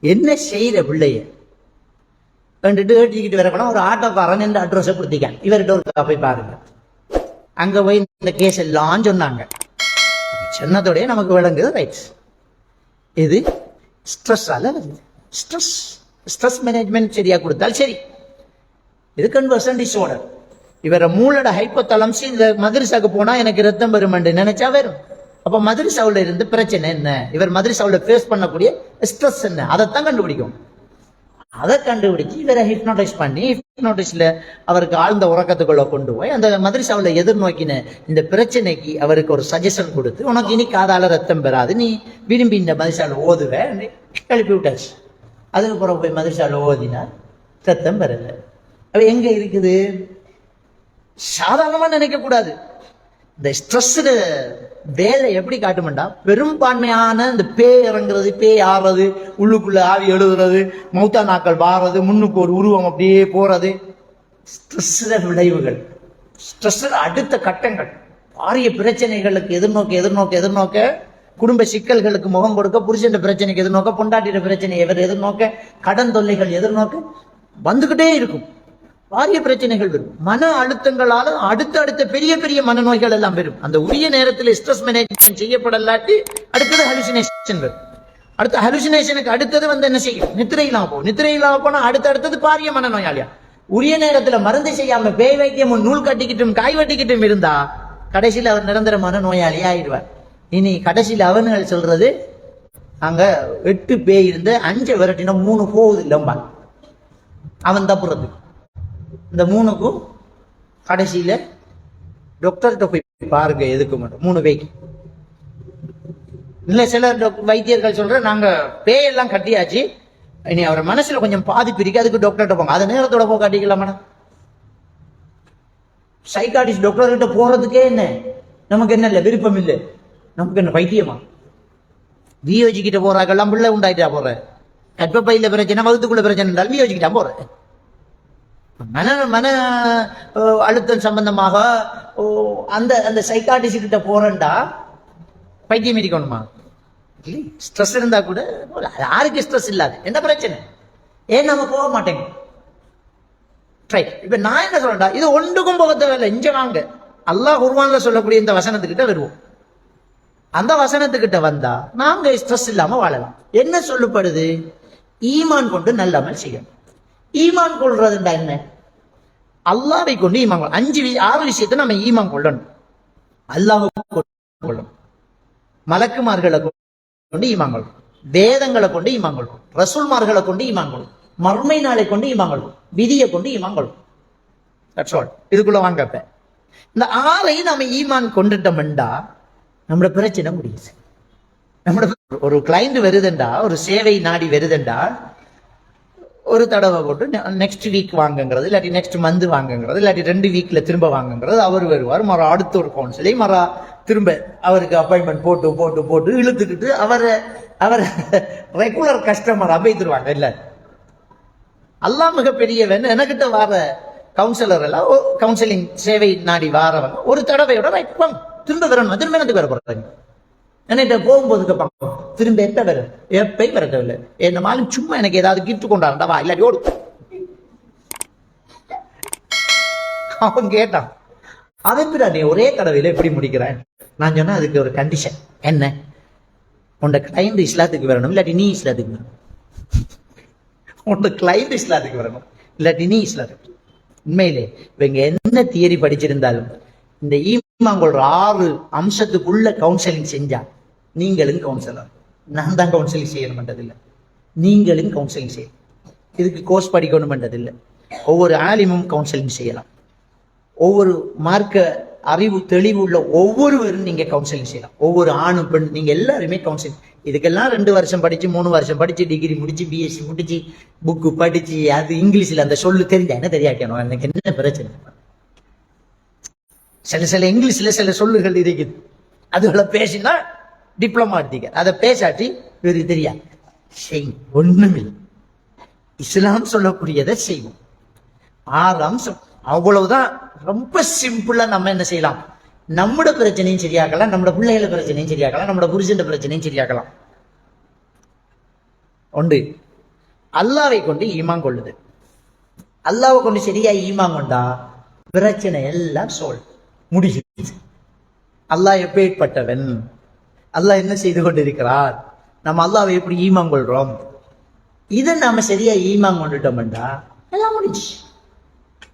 என்ன செய்யற பிள்ளைய? கண்டுட்டு ஏற்றிக்கிட்டு வரக்கணும் ஒரு ஆட்டோக்காரன் இந்த அட்ரஸை கொடுத்திக்கான் இவர்கிட்ட ஒரு போய் பாருங்க. அங்க போய் இந்த கேஸ் எல்லாம் சொன்னாங்க. சொன்னதோடய நமக்கு விளங்குது ரைட்ஸ் இது ஸ்ட்ரெஸ்ஸால வருது. ஸ்ட்ரெஸ் ஸ்ட்ரெஸ் மேனேஜ்மெண்ட் சரியா கொடுத்தால் சரி. இது கன்வர்சன் டிஸார்டர் இவர மூளோட ஹைப்போதலம்ஸ் இந்த மதுரசாக்கு போனா எனக்கு ரத்தம் வருமென்று நினைச்சா வரும். அப்ப மதுரசாவுல இருந்து பிரச்சனை என்ன? இவர் மதுரசாவுல ஃபேஸ் பண்ணக்கூடிய ஸ்ட்ரெஸ் என்ன? அதைத்தான் கண்டுபிடிக்கும். அதை கண்டுபிடிச்சு இவரை ஹிப்னோடைஸ் பண்ணி ஹிப்னோடைஸ்ல அவருக்கு ஆழ்ந்த உறக்கத்துக்குள்ள கொண்டு போய் அந்த மதுரசாவில் எதிர்நோக்கின இந்த பிரச்சனைக்கு அவருக்கு ஒரு சஜஷன் கொடுத்து உனக்கு இனி காதால ரத்தம் பெறாது நீ விரும்பி இந்த மதுரசாவில் ஓதுவ எழுப்பி விட்டாச்சு. அதுக்கப்புறம் போய் மதுரசாவில் ஓதினா ரத்தம் பெறலை. அப்ப எங்க இருக்குது? சாதாரணமா நினைக்க கூடாது இந்த ஸ்ட்ரெஸ்ஸுக்கு வேலை எப்படி காட்டுமெண்டா? பெரும்பான்மையான இந்த பேய் இறங்குறது பேய் ஆறுறது உள்ளுக்குள்ள ஆவி எழுதுறது மௌத்தா நாக்கள் வாடுறது முன்னுக்கு ஒரு உருவம் அப்படியே போறது. ஸ்ட்ரெஸ் விளைவுகள். ஸ்ட்ரெஸ் அடுத்த கட்டங்கள். பாரிய பிரச்சனைகளுக்கு எதிர்நோக்க எதிர்நோக்க எதிர்நோக்க குடும்ப சிக்கல்களுக்கு முகம் கொடுக்க புருஷன் பிரச்சனைக்கு எதிர்நோக்க பொண்டாட்டிட பிரச்சனை எவர் எதிர்நோக்க கடன் தொல்லைகள் எதிர்நோக்க வந்துகிட்டே இருக்கும். பாரிய பிரச்சனைகள் வரும். மன அழுத்தங்களால அடுத்த அடுத்த பெரிய பெரிய மனநோய்கள் எல்லாம் வரும். அந்த உரிய நேரத்தில் ஸ்ட்ரெஸ் மேனேஜ்மெண்ட் செய்யப்படலாட்டி அடுத்தது ஹலுசினேஷன் வரும். அடுத்த ஹலுசினேஷனுக்கு அடுத்தது வந்து என்ன செய்யும்? நித்திரை போகும். நித்திரை போனா அடுத்த அடுத்தது பாரிய மனநோயாளியா? உரிய நேரத்துல மருந்து செய்யாம பேய் வைத்தியமும் நூல் கட்டிக்கிட்டும் காய் வெட்டிக்கிட்டும் இருந்தா கடைசியில் அவர் நிரந்தரமான நோயாளி ஆயிடுவார். இனி கடைசியில் அவனுகள் சொல்றது அங்க எட்டு பேய் இருந்து அஞ்சு விரட்டினா மூணு போகுது இல்லம்பாங்க அவன் தப்புறது. இந்த மூணுக்கும் கடைசியில் டாக்டர்கிட்ட போய் பாருங்க எதுக்கு மட்டும். மூணு பேய்க்கு. இல்லை சில வைத்தியர்கள் சொல்கிற நாங்கள் பேயெல்லாம் கட்டியாச்சு. இனி அவர் மனசில் கொஞ்சம் பாதிப்பு இருக்கு அதுக்கு டாக்டர்கிட்ட போங்க. அது நேரத்தோட போக காட்டிக்கலாம் மேடம் சைக்காட்டிஸ்ட் டாக்டர்கிட்ட போகிறதுக்கே என்ன? நமக்கு என்ன இல்லை? விருப்பம் இல்லை. நமக்கு என்ன வைத்தியமா வியோஜிக்கிட்ட கிட்ட பிள்ளை உண்டாயிட்டா போற. கற்பப்பையில பிரச்சனை வகுத்துக்குள்ள பிரச்சனை இருந்தாலும் வியோஜிக்கிட்டா போகிறேன் மன மன அழுத்தம் சம்பந்தமாக ஓ, அந்த அந்த சைக்காட்டிஸ்ட் கிட்ட போறேன்டா. பைத்தியம் இருக்கணுமா இல்லை ஸ்ட்ரெஸ் இருந்தா கூட யாருக்கு ஸ்ட்ரெஸ் இல்லாது. என்ன பிரச்சனை ஏன் நம்ம போக மாட்டேங்க? ரைட் இப்ப நான் என்ன சொல்றேன்டா? இது ஒன்றுக்கும் போக தேவையில்லை. இங்க வாங்க. அல்லாஹ் குர்வான்ல சொல்லக்கூடிய இந்த வசனத்துக்கிட்ட வருவோம். அந்த வசனத்துக்கிட்ட வந்தா நாங்க ஸ்ட்ரெஸ் இல்லாம வாழலாம். என்ன சொல்லப்படுது? ஈமான் கொண்டு நல்லமல் செய்யணும். ஈமான் கொள்றதுண்டா என்ன? அல்லாவை கொண்டு ஈமான் கொள்ள அஞ்சு ஆறு விஷயத்தை நம்ம ஈமான் கொள்ளணும். அல்லாஹ் கொள்ளணும். மலக்குமார்களை கொண்டு ஈமான் கொள்ளும் வேதங்களை கொண்டு ஈமான் கொள்ளும் ரசூல்மார்களை கொண்டு ஈமான் கொள்ளும் மர்மை நாளை கொண்டு ஈமான் கொள்ளும் விதியை கொண்டு ஈமான் கொள்ளும் இதுக்குள்ள வாங்கப்ப இந்த ஆறையும் நாம ஈமான் கொண்டுட்டோம்டா நம்மளோட பிரச்சனை முடியுது. நம்மளோட ஒரு கிளைண்ட் வருதுண்டா ஒரு சேவை நாடி வருதுண்டா ஒரு தடவை போட்டு நெக்ஸ்ட் வீக் வாங்குங்கிறது இல்லாட்டி நெக்ஸ்ட் மந்த் வாங்குங்கிறது இல்லாட்டி ரெண்டு வீக்கில் திரும்ப வாங்குங்கிறது அவர் வருவார். மறு அடுத்த ஒரு கவுன்சிலிங் மறு திரும்ப அவருக்கு அப்பாயின்மெண்ட் போட்டு போட்டு போட்டு இழுத்துக்கிட்டு அவரை அவர் ரெகுலர் கஸ்டமர் அமைத்துருவாங்க இல்லை. அல்லா மிகப்பெரியவன். எனக்கிட்ட வர கவுன்சிலர் எல்லாம் கவுன்சிலிங் சேவை நாடி வாரவங்க ஒரு தடவையோட ரைட் திரும்ப வரணும் திரும்ப எனக்கு வர போறாங்க என்கிட்ட போகும்போது கேட்பாங்க திரும்ப எப்ப வர. எப்பயும் வர தேவையில்லை என்ன மாலும் சும்மா எனக்கு ஏதாவது கிஃப்ட் கொண்டாடா. வா இல்லாட்டி ஓடு. அவன் கேட்டான் அதை பிறகு நீ ஒரே கடவையில எப்படி முடிக்கிறேன் நான் சொன்னேன் அதுக்கு ஒரு கண்டிஷன் என்ன? உன்ட கிளைண்ட் இஸ்லாத்துக்கு வரணும். இல்லாட்டி நீ இஸ்லாத்துக்கு வரணும். உன்னோட கிளைண்ட் இஸ்லாத்துக்கு வரணும். இல்லாட்டி நீ இஸ்லாத்துக்கு உண்மையிலே இவங்க என்ன தியரி படிச்சிருந்தாலும் இந்த ஈமாங்கோட ஆறு அம்சத்துக்குள்ள கவுன்சிலிங் செஞ்சா நீங்களும் கவுன்சிலர் நான் தான் கவுன்சிலிங் செய்யணும்ன்றதில்லை நீங்களும் கவுன்சிலிங் செய்யணும். இதுக்கு கோர்ஸ் படிக்கணும்ன்றதில்லை ஒவ்வொரு ஆலிமும் கவுன்சிலிங் செய்யலாம். ஒவ்வொரு மார்க்க அறிவு தெளிவு உள்ள ஒவ்வொருவரும் நீங்க கவுன்சிலிங் செய்யலாம். ஒவ்வொரு ஆணும் பெண் நீங்க எல்லாருமே கவுன்சிலிங் இதுக்கெல்லாம் ரெண்டு வருஷம் படிச்சு மூணு வருஷம் படிச்சு டிகிரி முடிச்சு பிஎஸ்சி முடிச்சு புக்கு படிச்சு அது இங்கிலீஷ்ல அந்த சொல்லு தெரிஞ்சா என்ன தெரியாக்கணும் எனக்கு என்ன பிரச்சனை? சில சில இங்கிலீஷ்ல சில சொல்லுகள் இருக்குது. அதுகளை பேசினா டிப்ளமா எடுத்தீங்க அதை பேசாட்டி வேறு தெரியாது செய்யும் ஒண்ணுமில்லை இஸ்லாம் சொல்லக்கூடியதை செய்வோம் ஆறு அம்சம் அவ்வளவுதான் ரொம்ப சிம்பிளா நம்ம என்ன செய்யலாம் நம்மட பிரச்சனையும் சரியாக்கலாம் நம்மட பிள்ளைகள பிரச்சனையும் சரியாக்கலாம் நம்மட புருஷன் பிரச்சனையும் சரியாக்கலாம் உண்டு அல்லாவை கொண்டு ஈமான் கொள்ளுது அல்லாவை கொண்டு சரியா ஈமான் கொண்டா பிரச்சனை எல்லாம் சோல் முடியுது அல்லாஹ் எப்பேற்பட்டவன் அல்லாஹ் என்ன செய்து கொண்டிருக்கிறார்? நம்ம அல்லாவை எப்படி ஈமான் கொள்றோம்? இதை நாம சரியா ஈமான் கொண்டுட்டோம்டா? எல்லாம் முடிஞ்சு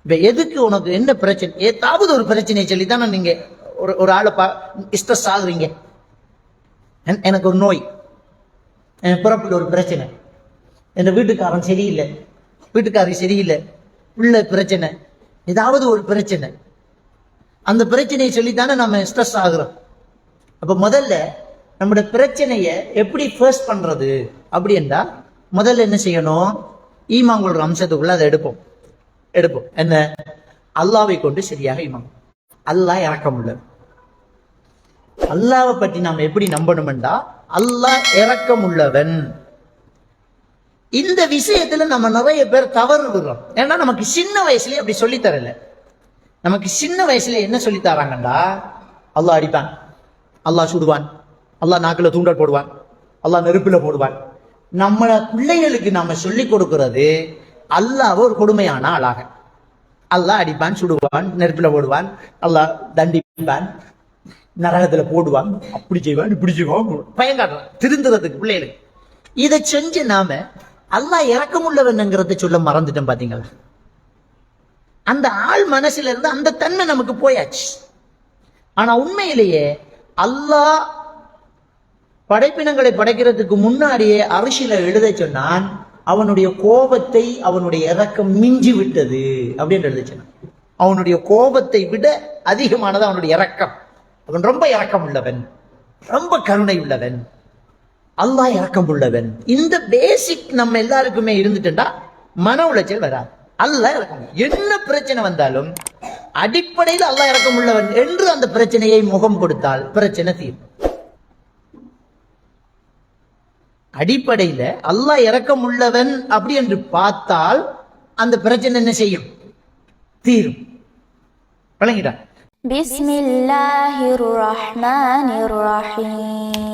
இப்ப எதுக்கு உனக்கு என்ன பிரச்சனை? ஏதாவது ஒரு பிரச்சனையை சொல்லி தானே நீங்க ஒரு ஒரு ஆளை பா ஸ்ட்ரெஸ் ஆகுறீங்க. என்- எனக்கு ஒரு நோய். என் பிறப்புல ஒரு பிரச்சனை. என் வீட்டுக்காரன் சரியில்லை. வீட்டுக்காரி சரியில்லை. உள்ள பிரச்சனை. ஏதாவது ஒரு பிரச்சனை. அந்த பிரச்சனையை சொல்லித்தானே நம்ம ஸ்ட்ரெஸ் ஆகுறோம். அப்ப முதல்ல நம்முடைய பிரச்சனையை எப்படி ஃபேஸ் பண்றது அப்படின்னா முதல்ல என்ன செய்யணும்? ஈமாங்களோட அம்சத்துக்குள்ள அதை எடுப்போம். எடுப்போம். என்ன? அல்லாவை கொண்டு சரியாக ஈமாங்க அல்லாஹ் இறக்க உள்ளது அல்லாவை பற்றி நாம் எப்படி நம்பணும்டா அல்லாஹ் இறக்க உள்ளவன் இந்த விஷயத்துல நம்ம நிறைய பேர் தவறு விடுறோம். ஏன்னா நமக்கு சின்ன வயசுலயே அப்படி சொல்லி தரல. நமக்கு சின்ன வயசுல என்ன சொல்லி தராங்கண்டா அல்லாஹ் அடிப்பான். அல்லாஹ் சுடுவான். அல்லாஹ் நாக்குல தூண்டல் போடுவான். அல்லாஹ் நெருப்புல போடுவான். நம்மள பிள்ளைகளுக்கு நாம சொல்லி கொடுக்கறது அல்லாஹ் ஒரு கொடுமையான ஆளாக. அல்லாஹ் அடிப்பான் சுடுவான் நெருப்புல போடுவான் அல்லாஹ் தண்டிப்பான் நரகத்துல போடுவான். அப்படி செய்வான் இப்படி செய்வான். பயங்காட்டுறான் திருந்துறதுக்கு பிள்ளைகளுக்கு. இதை செஞ்சு நாம அல்லாஹ் இறக்கமுள்ளவன்ங்கிறத சொல்ல மறந்துட்டோம் பாத்தீங்களா? அந்த ஆள் மனசுல இருந்து அந்த தன்மை நமக்கு போயாச்சு. ஆனா உண்மையிலேயே அல்லாஹ் படைப்பினங்களை படைக்கிறதுக்கு முன்னாடியே அரிசியில எழுத சொன்னான் அவனுடைய கோபத்தை அவனுடைய இறக்கம் மிஞ்சி விட்டது அப்படின்னு எழுத சொன்னான். அவனுடைய கோபத்தை விட அதிகமானது அவனுடைய இறக்கம் அவன் ரொம்ப இறக்கம் உள்ளவன் ரொம்ப கருணை உள்ளவன் அல்லாஹ் இறக்கம் உள்ளவன். இந்த பேசிக் நம்ம எல்லாருக்குமே இருந்துட்டுண்டா மன உளைச்சல் வராது. அல்லாஹ் இறக்கம் என்ன பிரச்சனை வந்தாலும் அடிப்படையில் அல்லாஹ் இறக்கம் உள்ளவன் என்று அந்த பிரச்சனையை முகம் கொடுத்தால் பிரச்சனை தீரும். அடிப்படையில அல்லாஹ் இறக்கம் உள்ளவன் அப்படி என்று பார்த்தால் அந்த பிரச்சனை என்ன செய்யும்? தீரும். வழங்கிட்டான் பிஸ்மில்லாஹிர் ரஹ்மானிர் ரஹீம்.